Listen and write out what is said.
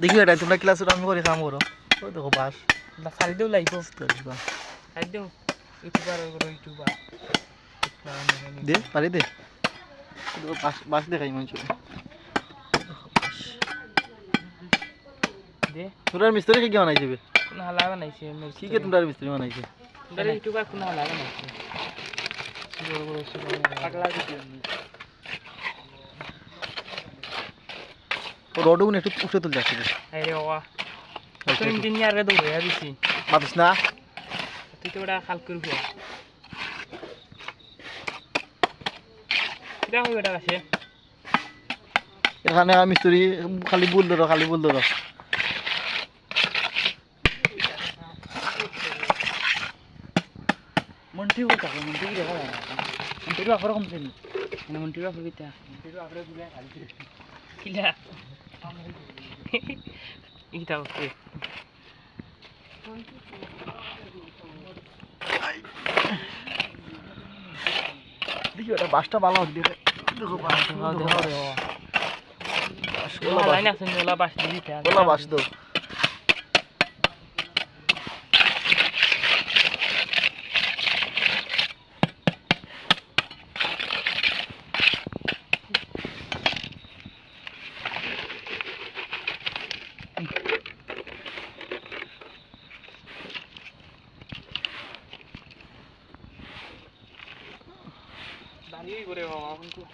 দেখি এটা তোমরা ক্লাস আমি করে কাম করো ওই দেখো বাস সারি দেও করিবা সারি দেও। ইউটিউবার ইউটিউবার দে পারি দে। বাস বাস দেখাই মানুষ দে। তোমরা মিস্ত্রি কি বানাইছে বে? কোন হালা বানাইছে কি কে তোমরা মিস্ত্রি বানাইছে? তোমরা ইউটিউবার কোন হালা বানাইছে? পাগলা ভিডিও ও রোডগুলো একটু উঠে তুলতে আসছে। ইঞ্জিনিয়ার রে দৌড়ে দিছি মাতিস না? তুই তো ওটা খাল করবি। কিটা হইব এটা কাছে এখানে মিস্ত্রি খালি বুল ধরো খালি বুল ধরো। মন্টি কো থাকে? মন্টি দেখা যায়? মন্টি রা ফরক কমছে নি। মানে গুলা খালি। কিলা ইটা ওকে দেখি ওটা বাসটা ভালো হবে দেখো বাস। দেখো দেখো রে বাস। ওলা লাইন আছে ওলা বাস। দিবি 아니 그래요. 한국